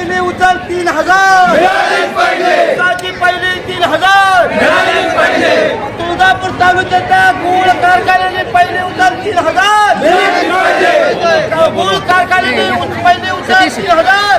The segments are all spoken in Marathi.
पहिली उचल तीन हजार. उसाची पहिली तीन हजार. तुळजापूर तालुक्याच्या गुळ कारखान्याने पहिली उचल तीन हजार. गुळ कारखान्याने उच- पहिली उचल तीन हजार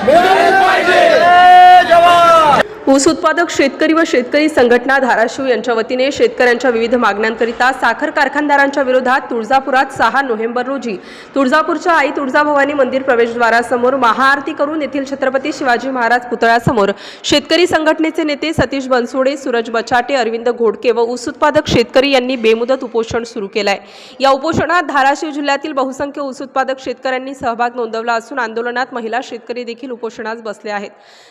जय जवान ऊस उत्पादक शेतकरी व शेतकरी संघटना धाराशिव यांच्या वतीने शेतकऱ्यांच्या विविध मागण्यांकरिता साखर कारखानदारांच्या विरोधात तुळजापुरात सहा नोव्हेंबर रोजी तुळजापूरच्या आई तुळजाभवानी मंदिर प्रवेशद्वारासमोर महाआरती करून येथील छत्रपती शिवाजी महाराज पुतळ्यासमोर शेतकरी संघटनेचे नेते सतीश बनसोडे सूरज बचाटे अरविंद घोडके व ऊस उत्पादक शेतकरी यांनी बेमुदत उपोषण सुरू केलं आहे या उपोषणात धाराशिव जिल्ह्यातील बहुसंख्य ऊस उत्पादक शेतकऱ्यांनी सहभाग नोंदवला असून आंदोलनात महिला शेतकरी देखील उपोषणास बसले आहेत.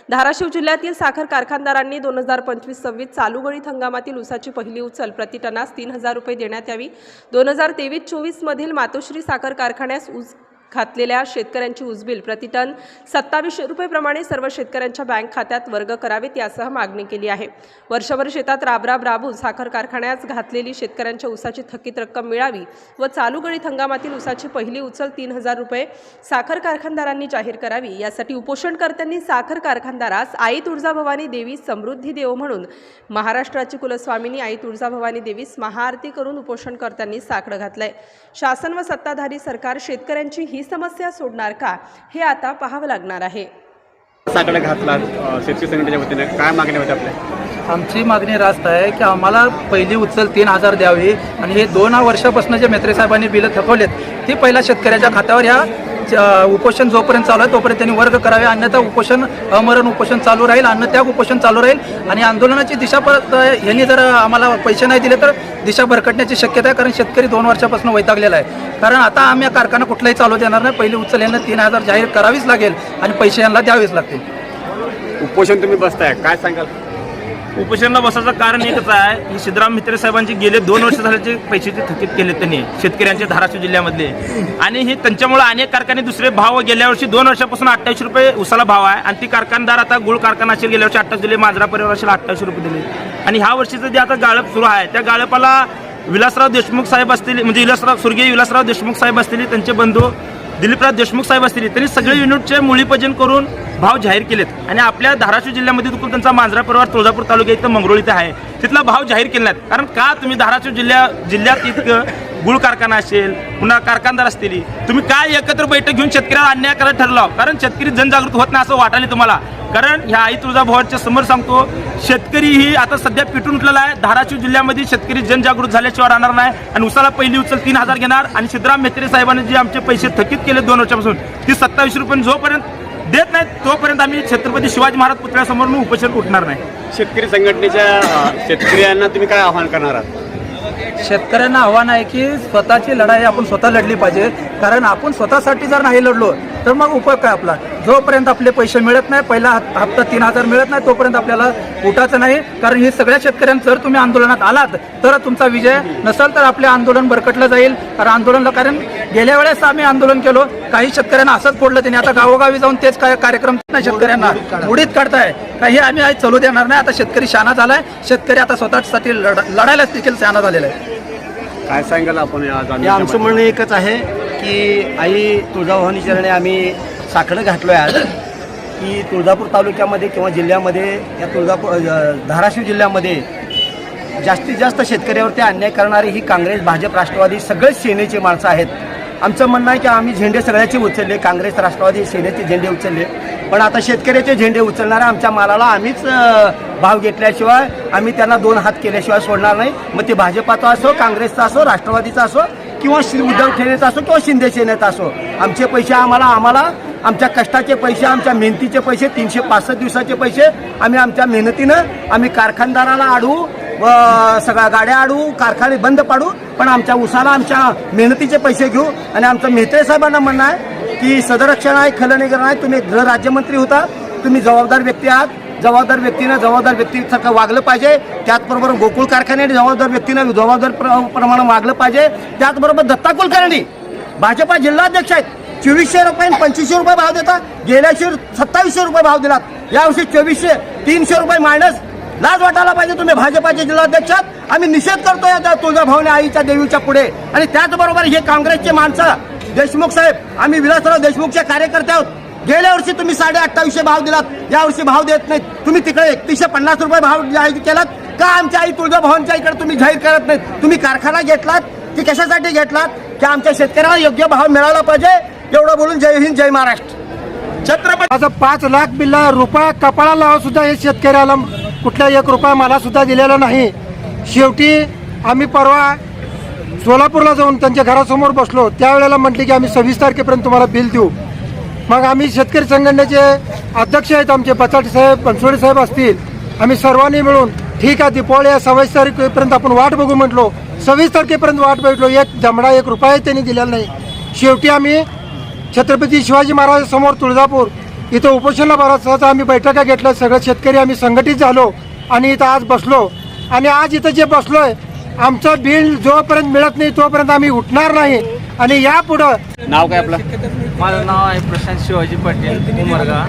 धाराशिव जिल्ह्यातील साखर कारखानदारांनी दोन हजार पंचवीस सव्वीस चालू गळीत हंगामातील ऊसाची पहिली उचल प्रति टनास तीन हजार रुपये देण्यात यावी. दोन हजार तेवीस चोवीसमधील मातोश्री साखर कारखान्यास ऊस घातलेल्या शेतकऱ्यांची उजबिल प्रतिटन सत्तावीसशे रुपयेप्रमाणे सर्व शेतकऱ्यांच्या बँक खात्यात वर्ग करावेत यासह मागणी केली आहे. वर्षभर शेतात राबराब राबून साखर कारखान्यास घातलेली शेतकऱ्यांच्या ऊसाची थकीत रक्कम मिळावी व चालू गळीत हंगामातील ऊसाची पहिली उचल तीन हजार रुपये साखर कारखानदारांनी जाहीर करावी. यासाठी उपोषणकर्त्यांनी साखर कारखानदारास आई तुळजाभवानी देवी समृद्धी देव म्हणून महाराष्ट्राची कुलस्वामिनी आई तुळजाभवानी देवीस महाआरती करून उपोषणकर्त्यांनी साकडं घातलंय. शासन व सत्ताधारी सरकार शेतकऱ्यांची ही समस्या सोडणार का हे आता पाहावं लागणार आहे. साकडे घातला अ, शेतकरी संघटनेच्या वतीने? काय मागणी होती आपल्या आमची मागणी रास्त आहे की आम्हाला पहिली उचल तीन हजार द्यावी आणि हे दोन वर्षापासून जे मेत्रे साहेबांनी बिलं थकवलेत ती पहिला शेतकऱ्याच्या खात्यावर ह्या उपोषण जोपर्यंत चालू आहे तोपर्यंत त्यांनी वर्ग करावे. अन्यथा उपोषण अमरण उपोषण चालू राहील अन्यथा उपोषण चालू राहील. आणि आंदोलनाची दिशा परत यांनी जर आम्हाला पैसे नाही दिले तर दिशा भरकटण्याची शक्यता आहे कारण शेतकरी दोन वर्षापासून वैतागलेला आहे. कारण आता आम्ही कारखाना कुठलाही चालू देणार नाही. पहिली उचल यांना तीन हजार जाहीर करावीच लागेल आणि पैसे यांना द्यावेच लागतील. उपोषण तुम्ही बसताय. काय सांगाल? उपोषणाला बसायचं कारण एकच आहे की सिद्धराम मित्रे साहेबांचे गेले दोन वर्ष झाल्याचे पैशाचे थकीत केले त्यांनी शेतकऱ्यांचे धाराशिव जिल्ह्यामधले. आणि हे त्यांच्यामुळे अनेक कारखाने दुसरे भाव गेल्या वर्षी दोन वर्षापासून अठ्ठावीस रुपये उसाला भाव आहे. आणि ती कारखानदार आता गुळ कारखाना असेल गेल्या वर्षी अठ्ठावीस दिले मांजरा परिवार असेल अठ्ठावीस रुपये दिले. आणि ह्या वर्षीचं जे आता गाळप सुरू आहे त्या गाळपाला विलासराव देशमुख साहेब असतील म्हणजे विलासराव स्वर्गीय विलासराव देशमुख साहेब असतील त्यांचे बंधू दिलीपराव देशमुख साहेब असतील त्यांनी सगळे युनिटचे मुळीपूजन करून भाव जाहीर केलेत. आणि आपल्या धाराशिव जिल्ह्यामध्ये देखील त्यांचा मांजरा परिवार तुळजापूर तालुक्या इथं मंगरुळ इथं आहे. तिथला भाव जाहीर केला नाहीत कारण का तुम्ही धाराशिव जिल्ह्या जिल्ह्यात इतकं गुळ कारखाना असेल पुन्हा कारखानदार असतील तुम्ही काय एकत्र बैठक घेऊन शेतकऱ्याला अन्याय करायला ठरला कारण शेतकरी जनजागृत होत नाही असं वाटायला तुम्हाला. कारण ह्या आई तुळजाभवाच्या समोर सांगतो शेतकरी ही आता सध्या पिटून उठलेला आहे. धाराशिव जिल्ह्यामध्ये शेतकरी जनजागृत झाल्याशिवाय राहणार नाही. आणि उसाला पहिली उचल तीन हजार घेणार. आणि सिद्धराम मेत्रे साहेबांनी जे आमचे पैसे थकीत केले दोन वर्षापासून ती सत्तावीस रुपये जोपर्यंत देत नाहीत तोपर्यंत आम्ही छत्रपती शिवाजी महाराज पुतळ्यासमोर उपोषण उठणार नाही. शेतकरी संघटनेच्या शेतकऱ्यांना तुम्ही काय आव्हान करणार आहात? शेतकऱ्यांना आव्हान आहे की स्वतःची लढाई आपण स्वतः लढली पाहिजे. कारण आपण स्वतःसाठी जर नाही लढलो तर मग उपयोग काय आपला? जोपर्यंत आपले पैसे मिळत नाही पहिला हप- हप्ता तीन हजार मिळत नाही तोपर्यंत आपल्याला उठायचं नाही. कारण हे सगळ्या शेतकऱ्यांचं जर तुम्ही आंदोलनात आलात तर तुमचा विजय नसेल तर आपले आंदोलन बरकटलं जाईल. कारण आंदोलनला कारण गेल्या वेळेस आम्ही आंदोलन केलो. काही शेतकऱ्यांना असंच फोडलं त्यांनी. आता गावोगावी जाऊन तेच काय कार्यक्रम नाही शेतकऱ्यांना. उडीत काढताय. काही आम्ही आज चालू देणार नाही. आता शेतकरी शहाणा झालाय. शेतकरी आता स्वतःसाठी लढ- लढायलाच देखील शहाणा झालेला आहे. काय सांगाल आपण आमचं म्हणणं एकच आहे की आई तुळजाभवानी चरणी आम्ही साखळं घातलो आहे आज की तुळजापूर तालुक्यामध्ये किंवा जिल्ह्यामध्ये या तुळजापूर धाराशिव जिल्ह्यामध्ये जास्तीत जास्त शेतकऱ्यावरती अन्याय करणारी ही काँग्रेस भाजप राष्ट्रवादी सगळेच सेनेचे माणसं आहेत. आमचं म्हणणं आहे की आम्ही झेंडे सगळ्याचे उचलले काँग्रेस राष्ट्रवादी सेनेचे झेंडे उचलले. पण आता शेतकऱ्याचे झेंडे उचलणाऱ्या आमच्या मालाला आम्हीच भाव घेतल्याशिवाय आम्ही त्यांना दोन हात केल्याशिवाय सोडणार नाही. मग ते भाजपाचा असो काँग्रेसचा असो राष्ट्रवादीचा असो किंवा श्री उद्धव ठाकरेचा असो किंवा शिंदे सेनेचा असो आमचे पैसे आम्हाला आम्हाला आमच्या कष्टाचे पैसे आमच्या मेहनतीचे पैसे तीनशे पासष्ट दिवसाचे पैसे आम्ही आमच्या मेहनतीनं आम्ही कारखानदाराला आडू व सगळ्या गाड्या आडू कारखाने बंद पाडू पण आमच्या उसाला आमच्या मेहनतीचे पैसे घेऊ. आणि आमचं मेहते साहेबांना म्हणणं आहे की सदरक्षण आहे खलनिग्रह आहे तुम्ही गृह राज्यमंत्री होता तुम्ही जबाबदार व्यक्ती आहात. जबाबदार व्यक्तीनं जबाबदार व्यक्तीसारखं वागलं पाहिजे. त्याचबरोबर गोकुळ कारखान्याने जबाबदार व्यक्तीनं जबाबदार प्र- प्रमाणे वागलं पाहिजे. त्याचबरोबर दत्ता कुलकर्णी भाजपा जिल्हाध्यक्ष आहेत. चोवीसशे रुपये आणि पंचवीसशे रुपये भाव देतात गेल्या सत्तावीसशे रुपये भाव दिलात. यावर्षी चोवीसशे तीनशे रुपये मायनस लाज वाटायला पाहिजे तुम्ही भाजपाचे जिल्हाध्यक्षात आम्ही निषेध करतो या तुळजाभावने आईच्या देवीच्या पुढे. आणि त्याचबरोबर हे काँग्रेसचे माणसं देशमुख साहेब आम्ही विलासराव देशमुखचे कार्यकर्ते आहोत. गेल्या वर्षी तुम्ही साडे अठ्ठावीसशे भाव दिलात. यावर्षी भाव देत नाहीत. तुम्ही तिकडे एकतीसशे पन्नास रुपये भाव जाहीर केलात. का आमच्या आई तुळजाभवनच्या इकडे तुम्ही जाहीर करत नाहीत? तुम्ही कारखाना घेतलात? की कशासाठी घेतलात? की आमच्या शेतकऱ्यांना योग्य भाव मिळाला पाहिजे? एवढं बोलून जय हिंद जय महाराष्ट्र. छत्रपती माझं पाच लाख बिल्ला रुपया कपाळा लावा सुद्धा हे शेतकऱ्याला कुठला एक रुपया मला सुद्धा दिलेला नाही. शेवटी आम्ही परवा सोलापूरला जाऊन त्यांच्या घरासमोर बसलो. त्यावेळेला म्हटले की आम्ही सव्वीस तारखेपर्यंत तुम्हाला बिल देऊ. मग आम्ही शेतकरी संघटनेचे अध्यक्ष आहेत आमचे बचाटे साहेब बनसोडे साहेब असतील. आम्ही सर्वांनी मिळून ठीक आहे दीपावली या सव्वीस तारखेपर्यंत आपण वाट बघू म्हटलो. सव्वीस तारखेपर्यंत वाट बघितलो. एक जमडा एक रुपया त्यांनी दिलेला नाही. शेवटी आम्ही छत्रपती शिवाजी महाराजांसमोर तुळजापूर इथं उपोषणला बराच आम्ही बैठका घेतल्या. सगळे शेतकरी आम्ही संघटित झालो आणि इथं आज बसलो. आणि आज इथं जे बसलोय आमचं बिल जोपर्यंत मिळत नाही तोपर्यंत आम्ही उठणार नाही. आणि यापुढं नाव काय आपलं? माझं नाव आहे प्रशांत शिवाजी पाटील उमरगा.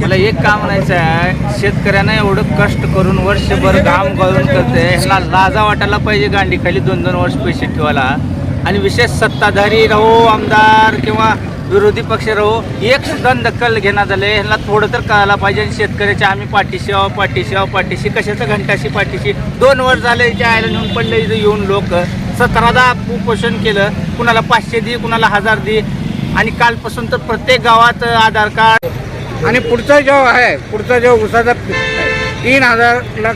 मला एक काम म्हणायचं आहे शेतकऱ्यांना एवढं कष्ट करून वर्षभर घाम गळून करते. ह्याला लाजा वाटायला पाहिजे गांडीखाली दोन दोन वर्ष पैसे ठेवायला. आणि विशेष सत्ताधारी राहो आमदार किंवा विरोधी पक्ष राहो एक सुद्धा दखल घेण्यात झाले ह्याला थोडं तर कळायला पाहिजे. आणि शेतकऱ्याच्या आम्ही पाठीशी आहो पाठीशी आहो पाठीशी. कशाचं घंटाशी पाठीशी? दोन वर्ष झाले जे आयला नेऊन पडले इथं येऊन लोक. सतरादा कुपोषण केलं. कुणाला पाचशे दे कुणाला हजार दे. आणि कालपासून तर प्रत्येक गावात आधार कार्ड आणि पुढचा जो आहे पुढचा जो उसाचा तीन हजार लाख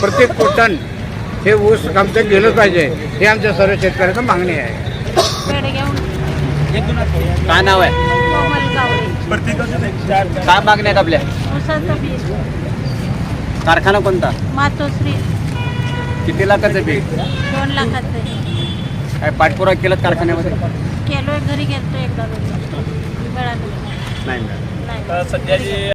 प्रत्येक टन हे ऊस आमचं गेलंच पाहिजे. हे आमच्या सर्व शेतकऱ्याचं मागणी आहे. काय नाव आहे? काय मागण्या आहेत आपल्या? कारखाना कोणता? मातोश्री. किती लाखाचं बी दोन लाखाचं आहे. काय पाठपुरावा केलं कारखान्यामध्ये? केलोय घरी गेलतो एकदा दोनदा मिळालं नाही नाही. सध्या जी